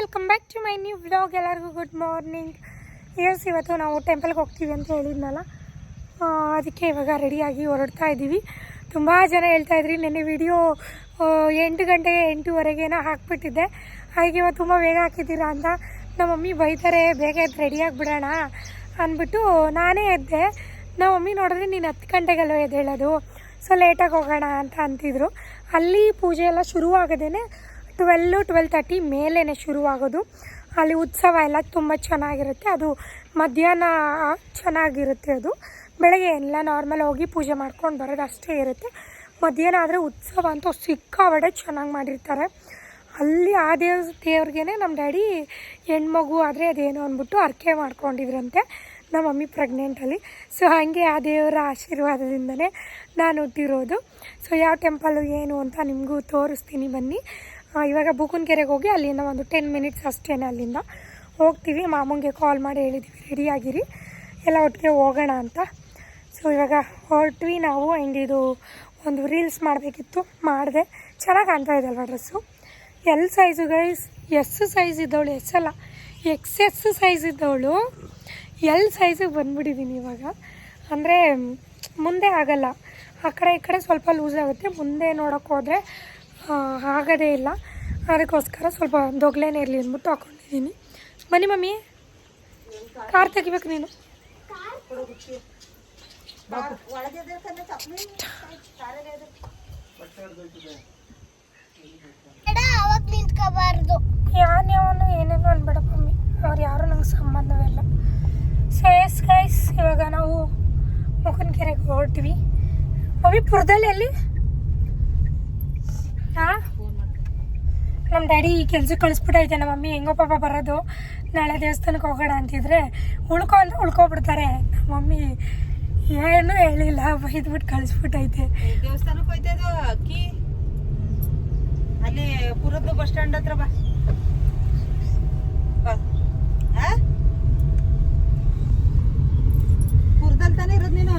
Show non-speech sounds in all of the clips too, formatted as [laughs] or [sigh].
Welcome back to my new vlog. ಎಲ್ಲರಿಗೂ good morning. Yes ಇವತ್ತು ನಾವು ಟೆಂಪಲ್ಗೆ ಹೋಗ್ತೀವಿ ಅಂತ ಹೇಳಿದ್ನಲ್ಲ? ಅದಕ್ಕೆ ಇವಾಗ ರೆಡಿಯಾಗಿ ಹೊರಡ್ತಾ ಇದ್ದೀವಿ. ತುಂಬ ಜನ ಹೇಳ್ತಾ ಇದ್ರಿ, ನೆನ್ನೆ ವಿಡಿಯೋ ಎಂಟು ಗಂಟೆಗೆ ಎಂಟೂವರೆಗೇನೋ ಹಾಕ್ಬಿಟ್ಟಿದ್ದೆ. ಹಾಗೆ ಇವತ್ತು ತುಂಬ ಬೇಗ ಹಾಕಿದ್ದೀರಾ ಅಂತ ನಮ್ಮ ಮಮ್ಮಿ ಬೈತಾರೆ, ಬೇಗ ಎದ್ದು ರೆಡಿಯಾಗಿ ಬಿಡೋಣ ಅಂದ್ಬಿಟ್ಟು ನಾನೇ ಎದ್ದೆ. ನಮ್ಮ ಮಮ್ಮಿ ನೋಡಿದ್ರೆ ನೀನು ಹತ್ತು ಗಂಟೆಗೆಲ್ಲ ಎದ್ದೇಳೋದು, ಸೊ ಲೇಟಾಗಿ ಹೋಗೋಣ ಅಂತ ಅಂತಿದ್ರು. ಅಲ್ಲಿ ಪೂಜೆ ಎಲ್ಲ ಶುರುವಾಗದೇನೆ ಟ್ವೆಲ್ಲು ಟ್ವೆಲ್ ತರ್ಟಿ ಮೇಲೇ ಶುರುವಾಗೋದು. ಅಲ್ಲಿ ಉತ್ಸವ ಎಲ್ಲ ತುಂಬ ಚೆನ್ನಾಗಿರುತ್ತೆ. ಅದು ಮಧ್ಯಾಹ್ನ ಚೆನ್ನಾಗಿರುತ್ತೆ ಅದು. ಬೆಳಗ್ಗೆ ಎಲ್ಲ ನಾರ್ಮಲ್ ಹೋಗಿ ಪೂಜೆ ಮಾಡ್ಕೊಂಡು ಬರೋದು ಅಷ್ಟೇ ಇರುತ್ತೆ. ಮಧ್ಯಾಹ್ನ ಆದರೆ ಉತ್ಸವ ಅಂತೂ ಸಿಕ್ಕಾಬಡೆ ಚೆನ್ನಾಗಿ ಮಾಡಿರ್ತಾರೆ. ಅಲ್ಲಿ ಆ ದೇವ್ ದೇವ್ರಿಗೆ ನಮ್ಮ ಡ್ಯಾಡಿ ಹೆಣ್ಮಗು ಆದರೆ ಅದೇನು ಅಂದ್ಬಿಟ್ಟು ಅರ್ಕೆ ಮಾಡ್ಕೊಂಡಿದ್ರಂತೆ ನಮ್ಮ ಮಮ್ಮಿ ಪ್ರೆಗ್ನೆಂಟಲ್ಲಿ ಸೊ ಹಾಗೆ ಆ ದೇವರ ಆಶೀರ್ವಾದದಿಂದಲೇ ನಾನು ಹುಟ್ಟಿರೋದು. ಸೊ ಯಾವ ಟೆಂಪಲ್ಲು ಏನು ಅಂತ ನಿಮಗೂ ತೋರಿಸ್ತೀನಿ ಬನ್ನಿ. ಇವಾಗ ಬೂಕನ್ಕೆರೆಗೆ ಹೋಗಿ ಅಲ್ಲಿಂದ ಒಂದು ಟೆನ್ ಮಿನಿಟ್ಸ್ ಅಷ್ಟೇ ಅಲ್ಲಿಂದ ಹೋಗ್ತೀವಿ. ಮಾಮಂಗೆ ಕಾಲ್ ಮಾಡಿ ಹೇಳಿದ್ದೀವಿ ರೆಡಿಯಾಗಿರಿ ಎಲ್ಲ ಒಟ್ಟಿಗೆ ಹೋಗೋಣ ಅಂತ. ಸೊ ಇವಾಗ ಹೊರಟ್ವಿ ನಾವು ಆ್ಯಂಡ್ ಇದು ಒಂದು ರೀಲ್ಸ್ ಮಾಡಬೇಕಿತ್ತು. ಮಾಡಿದೆ. ಚೆನ್ನಾಗಿ ಕಾಣ್ತಾ ಇದೆ ಅಲ್ವಾ dress L size guys S size ಇದ್ದವಳು S ಅಲ್ಲ. ಎಕ್ಸ್ ಎಸ್ ಸೈಜ್ ಇದ್ದವಳು. ಎಲ್ ಸೈಜಿಗೆ ಬಂದ್ಬಿಟ್ಟಿದ್ದೀನಿ ಇವಾಗ. ಅಂದರೆ, ಮುಂದೆ ಆಗಲ್ಲ. ಆ ಕಡೆ, ಈ ಕಡೆ ಸ್ವಲ್ಪ ಲೂಸ್ ಆಗುತ್ತೆ. ಮುಂದೆ ನೋಡೋಕ್ಕೆ ಹೋದರೆ ಆಗೋದೇ ಇಲ್ಲ. ಅದಕ್ಕೋಸ್ಕರ ಸ್ವಲ್ಪ ದೊಗ್ಲೇನೇ ಇರಲಿ ಅಂದ್ಬಿಟ್ಟು ಹಾಕೊಂಡಿದ್ದೀನಿ. ಬನ್ನಿ ಮಮ್ಮಿ. ಕಾರ್ ತೆಗಿಬೇಕು ನೀನು. ಯಾರು ಯಾವನು ಏನೇನೋ ಅನ್ಬೇಡ ಮಮ್ಮಿ. ಅವ್ರು ಯಾರು ನಂಗೆ ಸಂಬಂಧವಿಲ್ಲ. ಸೊ ಎಸ್ ಗೈಸ್ ಇವಾಗ ನಾವು ಮುಖನ್ಕೆರೆಗೆ ಹೊರಟ್ವಿ. ಮಮ್ಮಿ ಪುರದಲ್ಲಿ ಎಲ್ಲಿ? ಹಾಂ? ನಮ್ಮ ಡ್ಯಾಡಿ ಕೆಲ್ಸಕ್ಕೆ ಕಳಿಸ್ಬಿಟ್ಟೈತೆ ನಮ್ಮ ಮಮ್ಮಿ ಹೆಂಗೋ ಪಾಪ ಬರೋದು. ನಾಳೆ ದೇವಸ್ಥಾನಕ್ಕೆ ಹೋಗೋಣ ಅಂತಿದ್ರೆ ಉಳ್ಕೊ ಅಂದ್ರೆ ಉಳ್ಕೊಬಿಡ್ತಾರೆ. ನಮ್ಮ ಮಮ್ಮಿ ಏನು ಹೇಳಿಲ್ಲ ಬೈದ್ಬಿಟ್ಟು ಕಳಿಸ್ಬಿಟ್ಟೈತೆ. ದೇವಸ್ಥಾನಕ್ಕೆ ಹೋಯ್ತದ ಅಕ್ಕಿ? ಅಲ್ಲಿ ಪುರದ್ದು ಬಸ್ ಸ್ಟ್ಯಾಂಡ್ ಹತ್ರ ಬಾ? ಪುರದಲ್ಲಿ ತಾನೇ ಇರೋದು ನೀನು?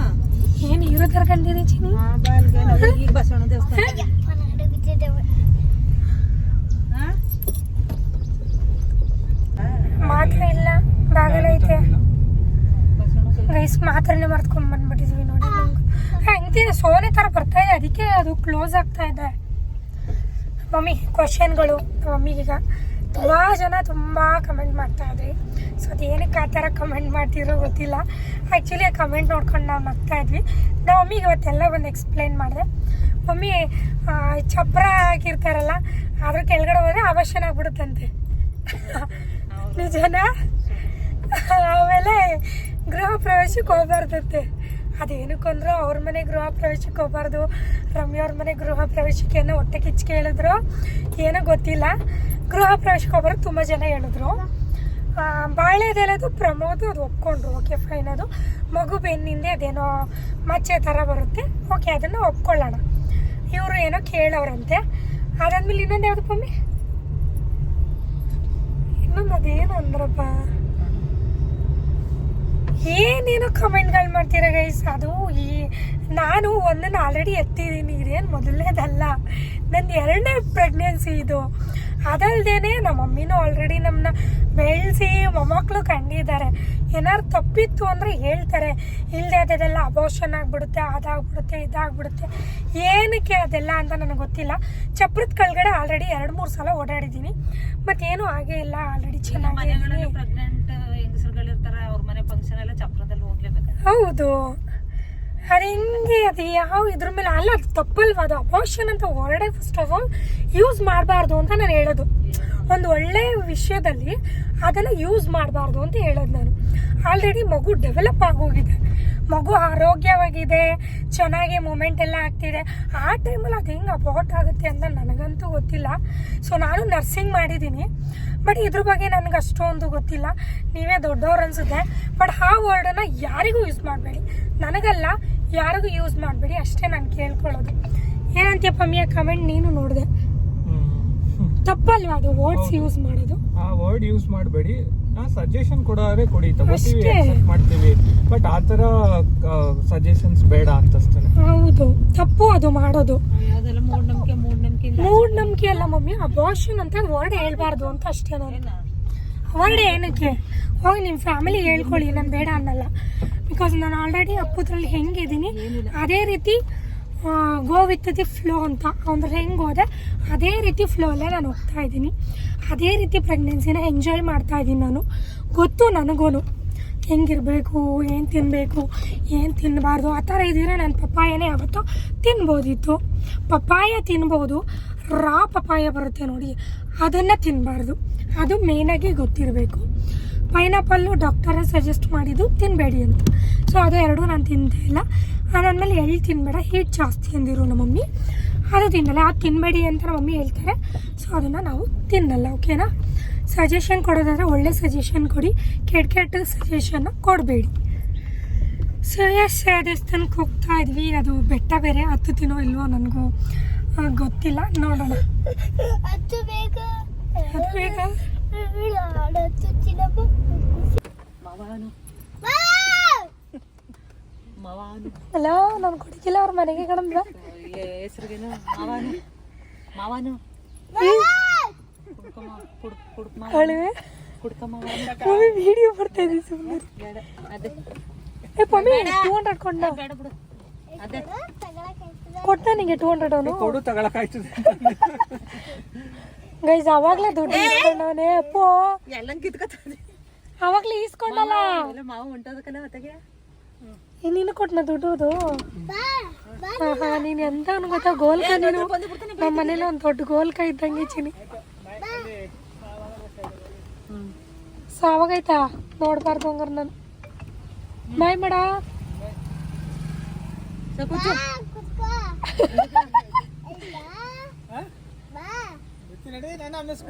ಏನು ಇರೋ ಕರ್ಕೊಂಡಿದ್ದೀನಿ ಚಿನಿ ಹಾ, ಬಾ ಅಲ್ಲಿಗೆ ನಾವು ಈಗ ಬಸವಣ್ಣ ದೇವಸ್ಥಾನ? ಮಾತ್ರ ಇಲ್ಲ. ಬಾಗಿಲ ಐತೆ. ಗೈಸ್ ಮಾತ್ರನೇ ಮರ್ತ್ಕೊಂಡ್ ಬಂದ್ಬಿಟ್ಟಿದ್ವಿ ನೋಡಿ ಹೆಂಗ್ತಿದೆ ಸೋನೆ ಥರ ಬರ್ತಾ ಇದೆ. ಅದಕ್ಕೆ ಅದು ಕ್ಲೋಸ್ ಆಗ್ತಾ ಇದೆ. ಮಮ್ಮಿ ಕ್ವಶನ್ಗಳು ಮಮ್ಮಿಗೀಗ. ತುಂಬ ಜನ ತುಂಬ ಕಮೆಂಟ್ ಮಾಡ್ತಾ ಇದ್ರಿ. ಸೊ ಅದೇನಕ್ಕೆ ಆ ಥರ ಕಮೆಂಟ್ ಮಾಡ್ತಿರೋ ಗೊತ್ತಿಲ್ಲ. ಆ್ಯಕ್ಚುಲಿ ಆ ಕಮೆಂಟ್ ನೋಡ್ಕೊಂಡು ನಾವು ನಗ್ತಾ ಇದ್ವಿ. ನಮ್ಮ ಮಮ್ಮಿಗೆ ಇವತ್ತೆಲ್ಲ ಒಂದು ಎಕ್ಸ್ಪ್ಲೈನ್ ಮಾಡಿದೆ. ಮಮ್ಮಿ ಚಪ್ರ ಹಾಕಿರ್ತಾರಲ್ಲ ಅದ್ರ ಕೆಳಗಡೆ ಹೋದರೆ ಅವಶ್ಯನ ಆಗ್ಬಿಡುತ್ತಂತೆ. ನಿಜನ? ಆಮೇಲೆ ಗೃಹ ಪ್ರವೇಶಕ್ಕೆ ಹೋಗ್ಬಾರ್ದಂತೆ. ಅದೇನಕ್ಕಂದ್ರು ಅವ್ರ ಮನೆ ಗೃಹ ಪ್ರವೇಶಕ್ಕೆ ಹೋಗ್ಬಾರ್ದು. ರಮ್ಯ ಅವ್ರ ಮನೆ ಗೃಹ ಪ್ರವೇಶಕ್ಕೆ ಏನೋ ಹೊಟ್ಟೆ ಕಿಚ್ಚಿಗೆ ಹೇಳಿದ್ರು ಏನೋ ಗೊತ್ತಿಲ್ಲ. ಗೃಹ ಪ್ರವೇಶಕ್ಕೆ ಹೋಗ್ಬಾರ್ದು ತುಂಬ ಜನ ಹೇಳಿದ್ರು. ಬಾಳೆದೆಲೆದು ಪ್ರಮೋದು, ಅದು ಒಪ್ಕೊಂಡ್ರು. ಓಕೆ ಫೈನ್ ಅದು ಮಗು ಬೆನ್ನಿಂದೆ ಅದೇನೋ ಮಚ್ಚೆ ಥರ ಬರುತ್ತೆ. ಓಕೆ ಅದನ್ನು ಒಪ್ಕೊಳ್ಳೋಣ. ಇವರು ಏನೋ ಕೇಳೋರಂತೆ. ಅದಾದ್ಮೇಲೆ ಇನ್ನೊಂದು ಯಾವುದು ಪಮ್ಮಿ? ಇನ್ನೊಂದು ಅದೇನು ಅಂದ್ರಪ್ಪ. ಏನೇನು ಕಮೆಂಟ್ಗಳು ಮಾಡ್ತೀರ ಗೈಸ್ ಅದು ಈ ನಾನು ಒಂದನ್ನು ಆಲ್ರೆಡಿ ಎತ್ತಿದ್ದೀನಿ. ಇದೇನು ಮೊದಲನೇದಲ್ಲ. ನನ್ನ ಎರಡನೇ ಪ್ರೆಗ್ನೆನ್ಸಿ ಇದು. ಅದಲ್ದೇನೆ ನಮ್ಮ ಮಮ್ಮಿನೂ ಆಲ್ರೆಡಿ ನಮ್ಮನ್ನ ಬೆಳೆಸಿ ಮೊಮ್ಮಕ್ಕಳು ಕಂಡಿದ್ದಾರೆ. ಏನಾರು ತಪ್ಪಿತ್ತು ಅಂದರೆ ಹೇಳ್ತಾರೆ. ಇಲ್ಲದೆ ಅದೆಲ್ಲ ಅಬೋಷನ್ ಆಗಿಬಿಡುತ್ತೆ ಅದಾಗ್ಬಿಡುತ್ತೆ ಇದಾಗ್ಬಿಡುತ್ತೆ. ಏನಕ್ಕೆ ಅದೆಲ್ಲ ಅಂತ ನನಗೆ ಗೊತ್ತಿಲ್ಲ. ಚಪ್ರದ ಕೆಳಗಡೆ ಆಲ್ರೆಡಿ ಎರಡು ಮೂರು ಸಲ ಓಡಾಡಿದ್ದೀನಿ. ಮತ್ತೇನು ಆಗೇ ಇಲ್ಲ ಆಲ್ರೆಡಿ ಚೆನ್ನಾಗಿ ಮನೆಗಳಲ್ಲಿ ಪ್ರೆಗ್ನೆಂಟ್ ಹೆಂಗಸರುಗಳಿರ್ತಾರ ಅವ್ರ ಮನೆ ಫಂಕ್ಷನ್ ಎಲ್ಲ ಚಪ್ರದಲ್ಲಿ ಹೋಗ್ಲೇಬೇಕು ಹೌದು. ಅದು ಹೆಂಗೆ ಅದು? ಯಾವ ಇದ್ರ ಮೇಲೆ? ಅಲ್ಲ, ಅದು ತಪ್ಪಲ್ವಾ? ಅದು ಅಂತ ವರ್ಡೇ ಫಸ್ಟ್ ಆಫ್ ಆಲ್ ಯೂಸ್ ಮಾಡಬಾರ್ದು ಅಂತ ನಾನು ಹೇಳೋದು. ಒಂದು ಒಳ್ಳೆ ವಿಷಯದಲ್ಲಿ ಅದನ್ನ ಯೂಸ್ ಮಾಡಬಾರ್ದು ಅಂತ ಹೇಳೋದು ನಾನು. ಆಲ್ರೆಡಿ ಮಗು ಡೆವಲಪ್ ಆಗೋಗಿದೆ. ಮಗು ಆರೋಗ್ಯವಾಗಿದೆ, ಚೆನ್ನಾಗಿ ಮೂಮೆಂಟ್ ಎಲ್ಲ ಆಗ್ತಿದೆ. ಆ ಟೈಮಲ್ಲಿ ಅದು ಹೆಂಗೆ ಅಪೋರ್ಟ್ ಆಗುತ್ತೆ ಅಂತ ನನಗಂತೂ ಗೊತ್ತಿಲ್ಲ. ಸೊ ನಾನು ನರ್ಸಿಂಗ್ ಮಾಡಿದ್ದೀನಿ. ಬಟ್ ಇದ್ರ ಬಗ್ಗೆ ನನಗೆ ಅಷ್ಟೊಂದು ಗೊತ್ತಿಲ್ಲ. ನೀವೇ ದೊಡ್ಡವ್ರು ಅನ್ಸುತ್ತೆ. ಬಟ್ ಆ ವರ್ಡನ್ನು ಯಾರಿಗೂ ಯೂಸ್ ಮಾಡಬೇಡಿ. ನನಗಲ್ಲ ಯಾರಿಗೂ ಯೂಸ್ ಮಾಡಬೇಡಿ ಅಷ್ಟೇ ನಾನು ಕೇಳ್ಕೊಳ್ಳೋದು. ಏನಂತೀಯಪ್ಪ ಮಿಯಾ ಕಮೆಂಟ್ ನೀನು ನೋಡಿದೆ. ತಪ್ಪಲ್ವಾ ಅದು ವರ್ಡ್ಸ್ ಯೂಸ್ ಮಾಡೋದು? ಆ ವರ್ಡ್ ಯೂಸ್ ಮಾಡಬೇಡಿ. ನಾ ಸಜೆಷನ್ ಕೊಡೋರೆ ಕೊಡಿ ತಗೋತೀವಿ ಮಾಡ್ತೀವಿ. ಬಟ್ ಆ ಥರ ಸಜೆಷನ್ಸ್ ಬೇಡ ಅಂತಸ್ತೇನೆ ಹೌದು. ತಪ್ಪು ಅದು ಮಾಡೋದು. ಅದೆಲ್ಲ ಮೂಢನಂಬಿಕೆ ಮೂಢನಂಬಿಕೆ ಮೂಢನಂಬಿಕೆ ಅಲ್ಲ ಮಮ್ಮಿ ಅಬಾರ್ಷನ್ ಅಂತ ವರ್ಡ್ ಹೇಳ್ಬಾರ್ದು ಅಂತ ಅಷ್ಟೇ ನಾನು. ವರ್ಡ್ ಏನಕ್ಕೆ? ಹೋಗಿ ನಿಮ್ಮ ಫ್ಯಾಮಿಲಿ ಹೇಳ್ಕೊಳ್ಳಿ ನಾನು ಬೇಡ ಅನ್ನಲ್ಲ. ಬಿಕಾಸ್ ನಾನು ಆಲ್ರೆಡಿ ಅಪ್ಪುದ್ರಲ್ಲಿ ಹೆಂಗಿದ್ದೀನಿ, ಅದೇ ರೀತಿ ಗೋ ವಿತ್ ದಿ ಫ್ಲೋ ಅಂತ, ಅಂದ್ರೆ ಹೆಂಗೆ ಹೋದೆ ಅದೇ ರೀತಿ ಫ್ಲೋಲ್ಲೇ ನಾನು ಹೋಗ್ತಾ ಇದ್ದೀನಿ. ಅದೇ ರೀತಿ ಪ್ರೆಗ್ನೆನ್ಸಿನ ಎಂಜಾಯ್ ಮಾಡ್ತಾ ಇದ್ದೀನಿ ನಾನು. ಗೊತ್ತು ನನಗೂ ಹೆಂಗಿರಬೇಕು, ಏನು ತಿನ್ನಬೇಕು ಏನು ತಿನ್ನಬಾರ್ದು ಆ ಥರ ಇದ್ದರೆ ನಾನು ಪಪ್ಪಾಯನೇ ಯಾವತ್ತೋ ತಿನ್ಬೋದಿತ್ತು. ಪಪ್ಪಾಯ ತಿನ್ಬೋದು, ರಾ ಪಪ್ಪಾಯ ಬರುತ್ತೆ ನೋಡಿ, ಅದನ್ನು ತಿನ್ನಬಾರ್ದು ಅದು ಮೇಯ್ನಾಗಿ ಗೊತ್ತಿರಬೇಕು. ಪೈನಾಪಲ್ಲು ಡಾಕ್ಟರೇ ಸಜೆಸ್ಟ್ ಮಾಡಿದ್ದು ತಿನ್ನಬೇಡಿ ಅಂತ. ಸೊ ಅದು ಎರಡೂ ನಾನು ತಿಂದೇ ಇಲ್ಲ. ಅದಾದಮೇಲೆ ಎಳ್ಳು ತಿನ್ನಬೇಡ ಹೀಟ್ ಜಾಸ್ತಿ ಅಂದಿರು ನಮ್ಮ ಮಮ್ಮಿ. ಅದು ತಿನ್ನಲ್ಲ. ಅದು ತಿನ್ನಬೇಡಿ ಅಂತ ನಮ್ಮ ಮಮ್ಮಿ ಹೇಳ್ತಾರೆ. ಸೊ ಅದನ್ನು ನಾವು ತಿನ್ನಲ್ಲ ಓಕೆನಾ ಸಜೆಷನ್ ಕೊಡೋದಾದರೆ ಒಳ್ಳೆ ಸಜೆಷನ್ ಕೊಡಿ. ಕೆಟ್ಟ ಕೆಟ್ಟ ಸಜೆಷನ್ನ ಕೊಡಬೇಡಿ. ಸೊ ಎಸ್ ದೇವಸ್ಥಾನಕ್ಕೆ ಹೋಗ್ತಾ ಇದ್ವಿ. ಅದು ಬೆಟ್ಟ ಬೇರೆ ಹತ್ತುತ್ತೀನೋ ಇಲ್ವೋ ನನಗೂ ಗೊತ್ತಿಲ್ಲ. ನೋಡೋಣ. ಅದು ಬೇಗ? ಹತ್ತು ಚಿನ್ನಪ್ಪ ಮವಾನು ಬಾ! ಮವಾನು ಅಲ್ಲ ನಾನು ಕೊಡಗಿಲ್ಲ ಅವ್ರ ಮನೆಗೆ ಕಣಂದ್ರ ಹೆಸ್ರಿಗೇನು ಮಾವಾನು ಮಾವಾನು ಕುಡ್ಕಮ್ಮ ಕುಡ್ ಕುಡ್ಕ ಮಾವ ಅಳುವೆ ಕುಡ್ಕ ಮಾವಾನು ಮಮ್ಮಿ ವಿಡಿಯೋ ಬರ್ತಾ ಇದ್ದೀವಿ ಸುಮ್ಮನೆ ಬೇಡ ಅದೇ ಏ ಮಮ್ಮಿ ಟೂ ಹಂಡ್ರೆಡ್ ಕೊಂಡ ಬೇಡ ಬಿಡು ಅದೇ ತಗೊಳಕಾಯ್ತದ? ಕೊಟ್ಟ ನಿಂಗೆ ಟೂ ಹಂಡ್ರೆಡ್ ಅವನು ಕೊಡು ತಗೊಳಕಾಯ್ತದೆ ಗೈಸ್ ಅವಾಗ್ಲೇ ದುಡ್ಡು ಇಸ್ಕೊಂಡವನೇ ಅಪ್ಪು. ಎಲ್ಲ ಕಿತ್ಕೊತದೆ ಅವಾಗ್ಲೇ ಈಸ್ಕೊಂಡಲ್ಲ ಎಲ್ಲ ಮಾವ ಹೊಂಟೋದಕ್ಕಲ್ಲ ಹೊತ್ತಗೆ? ಏ, ನೀನು ಕೊಟ್ಟನ ದುಡ್ಡು ಬಾ ಬಾ. ಹಾ ನೀನು ಎಂತ ಗೊತ್ತಾ? ಗೋಲ್ಕ ನೀನು? ನಮ್ಮ ಮನೇಲಿ ಒಂದು ದೊಡ್ಡ ಗೋಲ್ಕ ಇದ್ದಂಗೆ ಚಿನಿ ಸೊ ಅವಾಗೈತಾ ನೋಡ್ಬಾರ್ದು ಹಂಗಾರೆ ನಾನು. ಬಾಯ್ ಮೇಡ ಸೊ ಕೂತು ಬಾ, ಕುತ್ಕೋ. ಇಲ್ಲ. ಬಾ.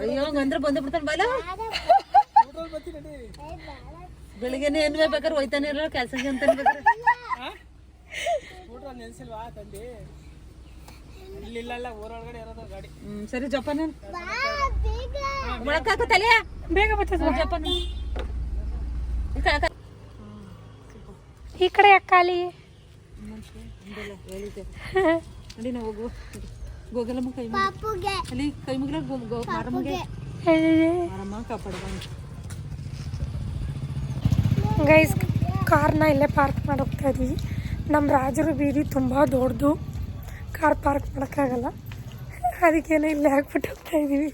ಅಯ್ಯೋ ಅಂದ್ರೆ ಬಂದು ಬಿಡ್ತಾನೆ ಬಾಲ ಬತ್ತಿ ನಡಿ ಬೆಳಿಗ್ಗೆನೆ ಏನ್ ಬೇಕಾದ್ರೆ ಹೋಯ್ತಾನೆ ಇರೋ ಕೆಲ್ಸಕ್ಕೆ ಅಂತ ಬೇಕಾದ್ರೆ ಹ್ಮ್ ಸರಿ ಜಪಾನ ಬಾ, ಬೇಗ. ಬರ್ತದ ಜಪಾನ ಈ ಕಡೆ ಅಕ್ಕಾಲಿ ನಡಿ ನಾವು ಹೋಗುವ ಗೋಗಲಮ್ಮ ಕೈ ಪಾಪುಗೆ. ಅಲ್ಲಿ ಕೈ ಮುಗಿಲ ಮಾರಮ್ಮಗೆ ಮಾರಮ್ಮ ಕಾಪಾಡುವ ಗೈಸ್ ಕಾರ್ನ ಇಲ್ಲೇ ಪಾರ್ಕ್ ಮಾಡಿ ಇದ್ವಿ ಇದೀವಿ. ನಮ್ಮ ರಾಜರು ಬೀದಿ ತುಂಬ ದೊಡ್ಡದು. ಕಾರ್ ಪಾರ್ಕ್ ಮಾಡೋಕ್ಕಾಗಲ್ಲ. ಅದಕ್ಕೇನೆ ಇಲ್ಲೇ ಹಾಕ್ಬಿಟ್ಟು ಹೋಗ್ತಾ ಇದ್ದೀವಿ.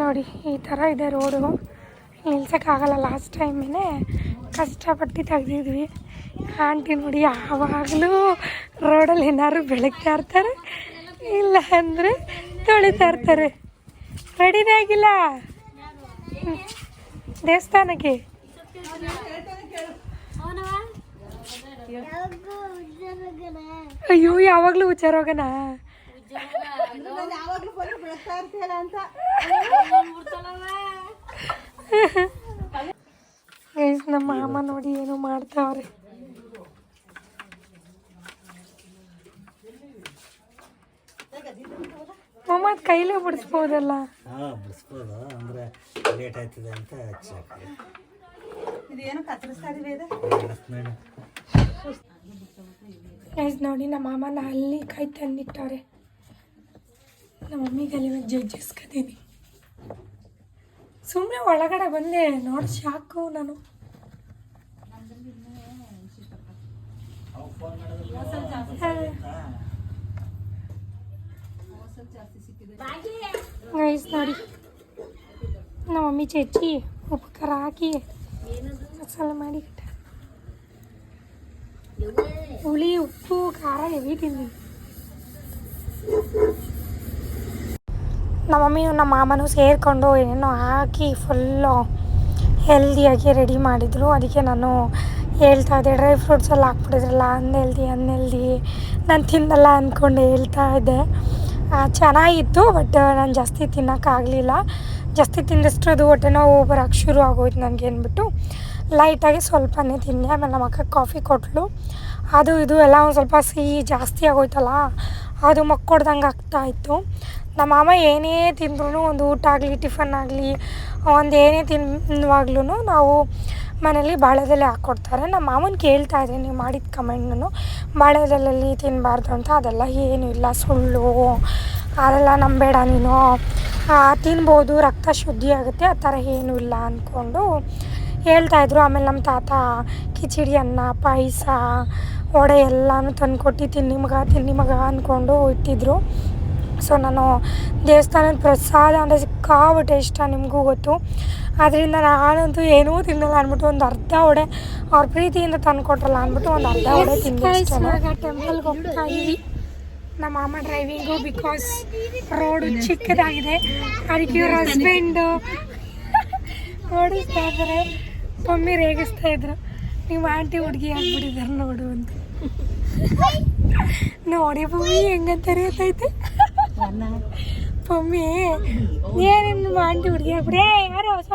ನೋಡಿ ಈ ಥರ ಇದೆ ರೋಡು. ನಿಲ್ಸೋಕ್ಕಾಗಲ್ಲ ಲಾಸ್ಟ್ ಟೈಮೇನೆ ಕಷ್ಟಪಟ್ಟು ತೆಗ್ದಿದ್ವಿ ಆಂಟಿ ನೋಡಿ ಯಾವಾಗಲೂ ರೋಡಲ್ಲಿ ಏನಾದ್ರು ಬೆಳಗ್ತಾ ಇರ್ತಾರೆ ಇಲ್ಲ ಅಂದರೆ ತೊಳಿತಾ ಇರ್ತಾರೆ ರೆಡಿನೇ ಆಗಿಲ್ಲ. ದೇವಸ್ಥಾನಕ್ಕೆ. ಅಯ್ಯೋ ಯಾವಾಗಲೂ ಹುಚ್ಚಾರ್ ಹೋಗೋಣ ಗೈಸ್ ನಮ್ಮ ಮಾಮ ನೋಡಿ ಏನೋ ಮಾಡ್ತಾವ್ರೆ. ಮಾಮ ಕೈಲೇ ಬಿಡಿಸ್ಬೋದಲ್ಲ? ಹಾಂ ಬಿಡಿಸ್ಬೋದು. ಅಂದರೆ ಲೇಟ್ ಆಯ್ತದೆ ಅಂತ ಹಚ್ಚಿ ಹಾಕಿ ಇದೇನು ಕತ್ತರಿಸ್ತಾ ಗೈಸ್ ನೋಡಿ ನಮ್ಮ ಮಾಮನ ಅಲ್ಲಿ ಕೈ ತಂದಿಟ್ಟವ್ರೆ ನಮ್ಮ ಮಮ್ಮಿಗೆ ಅಲ್ಲಿ ಜಜ್ಜಿಸ್ಕತೀನಿ ಸುಮ್ಮನೆ ಒಳಗಡೆ ಬಂದೆ, ನೋಡಿ ಶಾಕು ನಾನು. ಗೈಸ್ ನೋಡಿ. ನಮ್ಮ ಮಮ್ಮಿ ಚಚ್ಚಿ ಉಪ್ಪು ಖಾರ ಹಾಕಿ ಮಸಾಲ ಮಾಡಿ ಹುಳಿ, ಉಪ್ಪು, ಖಾರ ಎವಿ ತಿಂದ್ವಿ ನಮ್ಮ ಮಮ್ಮಿಯೂ ನಮ್ಮ ಮಾಮನೂ ಸೇರಿಕೊಂಡು ಏನೇನೋ ಹಾಕಿ ಫುಲ್ಲು ಹೆಲ್ದಿಯಾಗಿ ರೆಡಿ ಮಾಡಿದರು. ಅದಕ್ಕೆ ನಾನು ಹೇಳ್ತಾ ಇದ್ದೆ ಡ್ರೈ ಫ್ರೂಟ್ಸ್ ಎಲ್ಲ ಹಾಕ್ಬಿಟ್ಟಿದ್ರಲ್ಲ ಅನ್ಹೆಲ್ದಿ ಅನ್ಹೆಲ್ದಿ ನಾನು ತಿನ್ನಲ್ಲ ಅಂದ್ಕೊಂಡು ಹೇಳ್ತಾ ಇದ್ದೆ. ಚೆನ್ನಾಗಿತ್ತು ಬಟ್ ನಾನು ಜಾಸ್ತಿ ತಿನ್ನೋಕ್ಕಾಗಲಿಲ್ಲ ಜಾಸ್ತಿ ತಿಂದಷ್ಟು ಅದು ಹೊಟ್ಟೆ ನೋವು ಬರೋಕ್ಕೆ ಶುರು ಆಗೋಯ್ತು ನನಗೆ ಅಂದ್ಬಿಟ್ಟು ಲೈಟಾಗಿ ಸ್ವಲ್ಪನೇ ತಿಂದೆ, ಆಮೇಲೆ ನಮ್ಮ ಅಕ್ಕ ಕಾಫಿ ಕೊಟ್ಟಳು ಅದು, ಇದು ಎಲ್ಲ ಒಂದು ಸ್ವಲ್ಪ ಸಿಹಿ ಜಾಸ್ತಿ ಆಗೋಯ್ತಲ್ಲ, ಅದು ಮಕ್ಕೊಡ್ದಂಗೆ ಆಗ್ತಾಯಿತ್ತು ನಮ್ಮ ಮಾಮ ಏನೇ ತಿಂದ್ರೂ ಒಂದು ಊಟ ಆಗಲಿ, ಟಿಫನ್ ಆಗಲಿ, ಒಂದು ಏನೇ ತಿನ್ನುವಾಗ್ಲೂ ನಾವು ಮನೇಲಿ ಬಾಳೆದಲ್ಲೇ ಹಾಕ್ಕೊಡ್ತಾರೆ. ನಮ್ಮ ಮಾವನ ಕೇಳ್ತಾ ಇದ್ದೆ, ನೀವು ಮಾಡಿದ ಕಮೆಂಟ್ನು ಬಾಳೆದೆಲೆಯಲ್ಲಿ ತಿನ್ನಬಾರ್ದು ಅಂತ, ಅದೆಲ್ಲ ಏನೂ ಇಲ್ಲ, ಸುಳ್ಳು, ಅದೆಲ್ಲ ನಂಬೇಡ ನೀನು. ತಿನ್ಬೋದು, ರಕ್ತ ಶುದ್ಧಿ ಆಗುತ್ತೆ, ಆ ಥರ ಏನೂ ಇಲ್ಲ ಅಂದ್ಕೊಂಡು ಹೇಳ್ತಾಯಿದ್ರು ಆಮೇಲೆ ನಮ್ಮ ತಾತ, ಕಿಚಡಿ ಅನ್ನ, ಪಾಯಸ, ವಡೆ ಎಲ್ಲನೂ ತಂದುಕೊಟ್ಟು, ತಿನ್ನಿ ಮಗ ತಿನ್ನಿ ಮಗ ಅಂದ್ಕೊಂಡು ಇಟ್ಟಿದ್ರು. ಸೊ ನಾನು ದೇವಸ್ಥಾನದ ಪ್ರಸಾದ ಅಂದರೆ ಸಿಕ್ಕಾಬಿಟ್ಟೆ ಇಷ್ಟ ನಿಮಗೂ ಗೊತ್ತು. ಆದ್ದರಿಂದ ನಾನಂತೂ ಏನೂ ತಿನ್ನಲ್ಲ ಅಂದ್ಬಿಟ್ಟು ಒಂದು ಅರ್ಧ ವಡೆ ಅವ್ರ ಪ್ರೀತಿಯಿಂದ ತಂದುಕೊಟ್ರಲ್ಲ ಅಂದ್ಬಿಟ್ಟು ಒಂದು ಅರ್ಧ ವಡೆ ತಿಂದು ಟೆಂಪಲ್ಗೆ ಹೋಗ್ತಾ ಇದ್ದೀವಿ. ನಮ್ಮ ಮಾಮ ಡ್ರೈವಿಂಗು ಬಿಕಾಸ್ ರೋಡು ಚಿಕ್ಕದಾಗಿದೆ. ಅದಕ್ಕೆ ಇವ್ರ ಹಸ್ಬೆಂಡು ಓಡಿಸ್ತಾ ಇದ್ದಾರೆ. ಮಮ್ಮಿ ರೇಗಿಸ್ತಾ ಇದ್ರು. ನಿಮ್ಮ ಆಂಟಿ ಹುಡುಗಿ ಆಗ್ಬಿಟ್ಟಿದ್ದಾರೆ ನೋಡು ಅಂತ. [laughs] ನೋಡಿ ಮಮ್ಮಿ ಹೆಂಗಂತ ಗೊತ್ತೈತೆ ಮಮ್ಮಿ ಏನೇನು ಹುಡುಗಿ ಬಿಡೇ ಯಾರು ಹೊಸ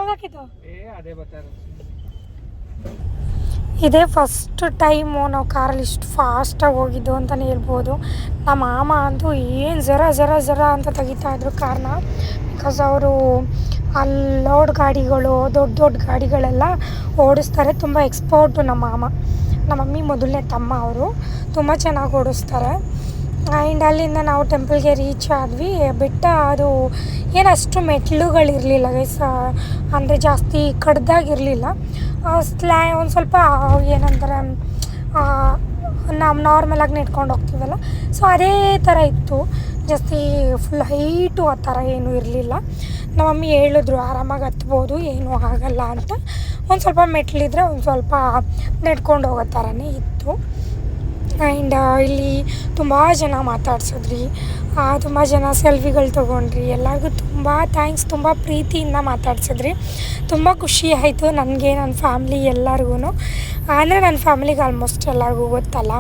ಇದೇ ಫಸ್ಟ್ ಟೈಮು ನಾವು ಕಾರಲ್ಲಿ ಇಷ್ಟು ಫಾಸ್ಟಾಗಿ ಹೋಗಿದ್ದು ಅಂತಲೇ ಹೇಳ್ಬೋದು. ನಮ್ಮ ಮಾಮ ಅಂತೂ ಏನು ಜರ ಜರ ಜರ ಅಂತ ತೆಗಿತಾ ಇದ್ರು ಕಾರ್ನ ಬಿಕಾಸ್ ಅವರು ಅಲ್ಲಿ ಲೋಡ್ ಗಾಡಿಗಳು ದೊಡ್ಡ ದೊಡ್ಡ ಗಾಡಿಗಳೆಲ್ಲ ಓಡಿಸ್ತಾರೆ. ತುಂಬ ಎಕ್ಸ್ಪರ್ಟು ನಮ್ಮ ಮಾಮ. ನಮ್ಮ ಮಮ್ಮಿ ಮೊದಲನೇ ತಮ್ಮ ಅವರು. ತುಂಬ ಚೆನ್ನಾಗಿ ಓಡಿಸ್ತಾರೆ. ಆ್ಯಂಡ್ ಅಲ್ಲಿಂದ ನಾವು ಟೆಂಪಲ್ಗೆ ರೀಚ್ ಆದ್ವಿ. ಬೆಟ್ಟ ಅದು ಏನು ಅಷ್ಟು ಮೆಟ್ಲುಗಳಿರಲಿಲ್ಲ ಗೈಸ್ ಅಂದರೆ ಜಾಸ್ತಿ ಕಡ್ದಾಗಿರಲಿಲ್ಲ. ಸ್ಲ್ಯಾ ಒಂದು ಸ್ವಲ್ಪ ಏನಂತಾರೆ ನಾವು ನಾರ್ಮಲಾಗಿ ನೆಟ್ಕೊಂಡು ಹೋಗ್ತೀವಲ್ಲ? ಸೊ ಅದೇ ಥರ ಇತ್ತು. ಜಾಸ್ತಿ ಫುಲ್ ಹೈಟು ಆ ಥರ ಏನೂ ಇರಲಿಲ್ಲ. ನಮ್ಮ ಮಮ್ಮಿ ಹೇಳಿದ್ರು, ಆರಾಮಾಗಿ ಹತ್ಬೋದು, ಏನೂ ಆಗಲ್ಲ ಅಂತ. ಒಂದು ಸ್ವಲ್ಪ ಮೆಟ್ಲಿದ್ರೆ ಒಂದು ಸ್ವಲ್ಪ ನೆಡ್ಕೊಂಡು ಹೋಗೋ ಥರನೇ ಇತ್ತು. ಆ್ಯಂಡ್ ಇಲ್ಲಿ ತುಂಬ ಜನ ಮಾತಾಡ್ಸಿದ್ರಿ. ತುಂಬ ಜನ ಸೆಲ್ಫಿಗಳು ತೊಗೊಂಡ್ರಿ. ಎಲ್ಲರಿಗೂ ತುಂಬ ಥ್ಯಾಂಕ್ಸ್ ತುಂಬ ಪ್ರೀತಿಯಿಂದ ಮಾತಾಡ್ಸಿದ್ರಿ. ತುಂಬ ಖುಷಿ ಆಯಿತು ನನಗೆ ನನ್ನ ಫ್ಯಾಮ್ಲಿ ಎಲ್ಲರಿಗೂ ಅಂದರೆ ನನ್ನ ಫ್ಯಾಮಿಲಿಗೆ ಆಲ್ಮೋಸ್ಟ್ ಎಲ್ಲರಿಗೂ ಗೊತ್ತಲ್ಲ,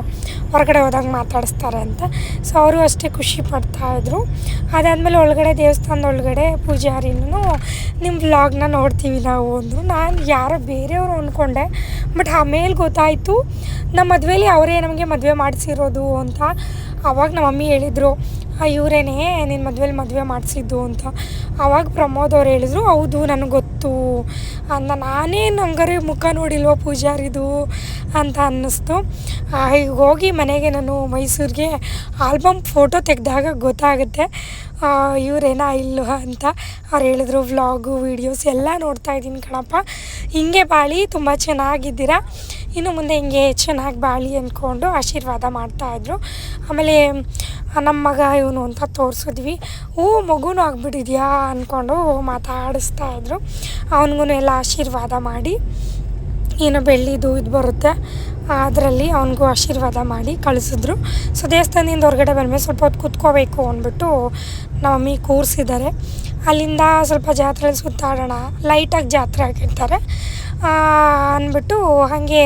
ಹೊರಗಡೆ ಹೋದಾಗ ಮಾತಾಡಿಸ್ತಾರೆ ಅಂತ. ಸೊ ಅವರು ಅಷ್ಟೇ ಖುಷಿ ಪಡ್ತಾಯಿದ್ರು ಅದಾದಮೇಲೆ ಒಳಗಡೆ ದೇವಸ್ಥಾನದ ಒಳಗಡೆ ಪೂಜಾರಿನೂ ನಿಮ್ಮ ವ್ಲಾಗ್ನ ನೋಡ್ತೀವಿ ನಾವು ಅಂದರು. ನಾನು ಯಾರೋ ಬೇರೆಯವರು ಅಂದ್ಕೊಂಡೆ ಬಟ್ ಆಮೇಲೆ ಗೊತ್ತಾಯಿತು. ನಮ್ಮ ಮದುವೆಲಿ ಅವರೇ ನಮಗೆ ಮದುವೆ ಮಾಡಿಸಿರೋದು ಅಂತ ಆವಾಗ ನಮ್ಮ ಮಮ್ಮಿ ಹೇಳಿದರು ಇವರೇನೆ ನಿನ್ನ ಮದುವೆಲಿ ಮದುವೆ ಮಾಡಿಸಿದ್ದು ಅಂತ. ಆವಾಗ ಪ್ರಮೋದ್ ಅವ್ರು ಹೇಳಿದ್ರು, ಹೌದು, ನನಗೆ ಗೊತ್ತು. ಅಂದ ನಾನೇ ಹಂಗಾರೆ ಮುಖ ನೋಡಿಲ್ವ ಪೂಜಾರಿದು ಅಂತ ಅನ್ನಿಸ್ತು. ಈಗ ಹೋಗಿ ಮನೆಗೆ ನಾನು ಮೈಸೂರಿಗೆ ಆಲ್ಬಮ್ ಫೋಟೋ ತೆಗೆದಾಗ ಗೊತ್ತಾಗುತ್ತೆ ಇವರೇನಾ ಇಲ್ಲ ಅಂತ. ಅವ್ರು ಹೇಳಿದ್ರು, ವ್ಲಾಗು, ವೀಡಿಯೋಸ್ ಎಲ್ಲ ನೋಡ್ತಾ ಇದ್ದೀನಿ ಕಣಪ್ಪ. ಹಿಂಗೆ ಬಾಳಿ ತುಂಬ ಚೆನ್ನಾಗಿದ್ದೀರಾ. ಇನ್ನು ಮುಂದೆ ಹಿಂಗೆ ಚೆನ್ನಾಗಿ ಬಾಳಿ ಅಂದ್ಕೊಂಡು ಆಶೀರ್ವಾದ ಮಾಡ್ತಾಯಿದ್ರು ಆಮೇಲೆ ನಮ್ಮ ಮಗ ಇವನು ಅಂತ ತೋರಿಸಿದ್ವಿ. ಓ, ಮಗುನೂ ಆಗಿಬಿಟ್ಟಿದ್ಯಾ ಅಂದ್ಕೊಂಡು ಮಾತಾಡಿಸ್ತಾ ಇದ್ರು. ಅವನಿಗೂ ಎಲ್ಲ ಆಶೀರ್ವಾದ ಮಾಡಿ, ಏನೋ ಬೆಳ್ಳಿದು ಇದು ಬರುತ್ತೆ, ಅದರಲ್ಲಿ ಅವನಿಗೂ ಆಶೀರ್ವಾದ ಮಾಡಿ ಕಳಿಸಿದ್ರು. ಸೊ, ದೇವಸ್ಥಾನದಿಂದ ಹೊರಗಡೆ ಬಂದಮೇಲೆ ಸ್ವಲ್ಪ ಹೊತ್ತು ಕೂತ್ಕೋಬೇಕು ಅಂದ್ಬಿಟ್ಟು ನಮ್ಮ ಮಮ್ಮಿ ಕೂರಿಸಿದ್ದಾರೆ. ಅಲ್ಲಿಂದ ಸ್ವಲ್ಪ ಜಾತ್ರೆಯಲ್ಲಿ ಸುತ್ತಾಡೋಣ, ಲೈಟಾಗಿ ಜಾತ್ರೆ ಆಗಿರ್ತಾರೆ ಅಂದ್ಬಿಟ್ಟು ಹಾಗೆ